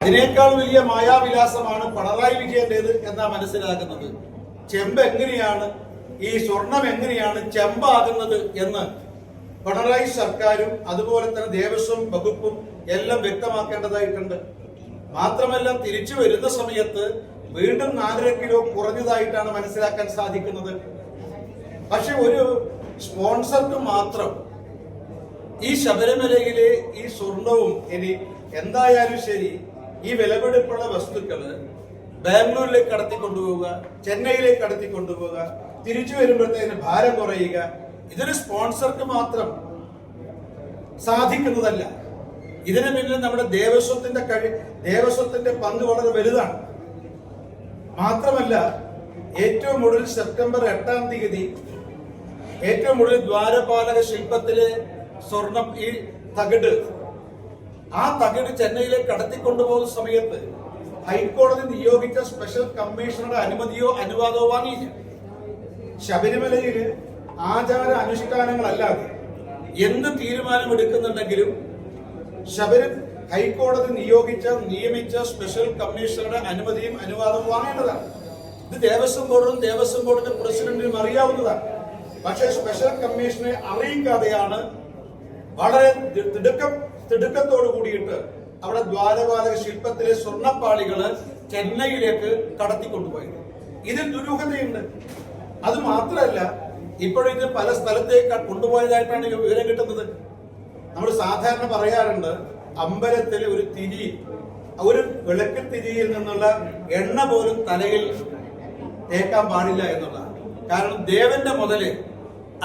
അതിനേക്കാൾ വലിയ മായാവിലാസമാണ് പിണറായി വിജയന്റേത് എന്നാ മനസ്സിലാക്കുന്നത്. ചെമ്പ് എങ്ങനെയാണ് ഈ സ്വർണം എങ്ങനെയാണ് ചെമ്പാകുന്നത് എന്ന് പിണറായി സർക്കാരും അതുപോലെ തന്നെ ദേവസ്വം വകുപ്പും എല്ലാം വ്യക്തമാക്കേണ്ടതായിട്ടുണ്ട്. മാത്രമല്ല തിരിച്ചു വരുന്ന സമയത്ത് വീണ്ടും നാലര കിലോ കുറഞ്ഞതായിട്ടാണ് മനസ്സിലാക്കാൻ സാധിക്കുന്നത്. പക്ഷെ ഒരു സ്പോൺസർക്ക് മാത്രം ഈ ശബരിമലയിലെ ഈ സ്വർണവും ഇനി എന്തായാലും ശരി ഈ വിലപിടിപ്പുള്ള വസ്തുക്കൾ ബാംഗ്ലൂരിലേക്ക് കടത്തി കൊണ്ടുപോവുക ചെന്നൈയിലേക്ക് കടത്തി കൊണ്ടുപോവുക തിരിച്ചു വരുമ്പോഴത്തേന് ഭാരം കുറയുക ഇതൊരു സ്പോൺസർക്ക് മാത്രം സാധിക്കുന്നതല്ല. ഇതിന് പിന്നിൽ നമ്മുടെ ദേവസ്വത്തിന്റെ കഴി ദേവസ്വത്തിന്റെ പങ്ക് വളരെ വലുതാണ്. മാത്രമല്ല ഏറ്റവും ഒടുവിൽ സെപ്റ്റംബർ എട്ടാം തീയതി ഏറ്റവും ഒടുവിൽ ദ്വാരപാലക ശില്പത്തിലെ സ്വർണം ഈ തകിട് ആ തകിട് ചെന്നൈയിലേക്ക് കടത്തിക്കൊണ്ടുപോകുന്ന സമയത്ത് ഹൈക്കോടതി നിയോഗിച്ച സ്പെഷ്യൽ കമ്മീഷണറുടെ അനുമതിയോ അനുവാദമോ വാങ്ങിയില്ല. ശബരിമലയിൽ ആചാര അനുഷ്ഠാനങ്ങളല്ലാതെ എന്ത് തീരുമാനമെടുക്കുന്നുണ്ടെങ്കിലും ശബരി ഹൈക്കോടതി നിയോഗിച്ച നിയമിച്ച സ്പെഷ്യൽ കമ്മീഷണറുടെ അനുമതിയും അനുവാദവും വാങ്ങേണ്ടതാണ്. ഇത് ദേവസ്വം ബോർഡും ദേവസ്വം ബോർഡിന്റെ പ്രസിഡന്റിനും അറിയാവുന്നതാണ്. പക്ഷേ സ്പെഷ്യൽ കമ്മീഷനെ അറിയിക്കാതെയാണ് വളരെ തിടുക്കം തിടുക്കത്തോട് കൂടിയിട്ട് അവിടെ ദ്വാരപാലക ശില്പത്തിലെ സ്വർണപ്പാളികൾ ചെന്നൈയിലേക്ക് കടത്തിക്കൊണ്ടുപോയത്. ഇതിൽ ദുരൂഹതയുണ്ട്. അത് മാത്രമല്ല ഇപ്പോഴിത് പല സ്ഥലത്തേക്ക് കൊണ്ടുപോയതായിട്ടാണ് വിവരം കിട്ടുന്നത്. നമ്മൾ സാധാരണ പറയാറുണ്ട് അമ്പലത്തിലെ ഒരു തിരി ഒരു വിളക്ക് തിരിയിൽ നിന്നുള്ള എണ്ണ പോലും തലയിൽ തേക്കാൻ പാടില്ല എന്നുള്ളതാണ്. കാരണം ദേവന്റെ മുതൽ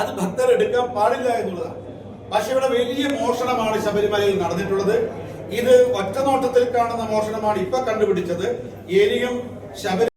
അത് ഭക്തർ എടുക്കാൻ പാടില്ല എന്നുള്ളതാണ്. പക്ഷെ ഇവിടെ വലിയ മോഷണമാണ് ശബരിമലയിൽ നടന്നിട്ടുള്ളത്. ഇത് ഒറ്റനോട്ടത്തിൽ കാണുന്ന മോഷണമാണ് ഇപ്പൊ കണ്ടുപിടിച്ചത്. ഇനിയും ശബരി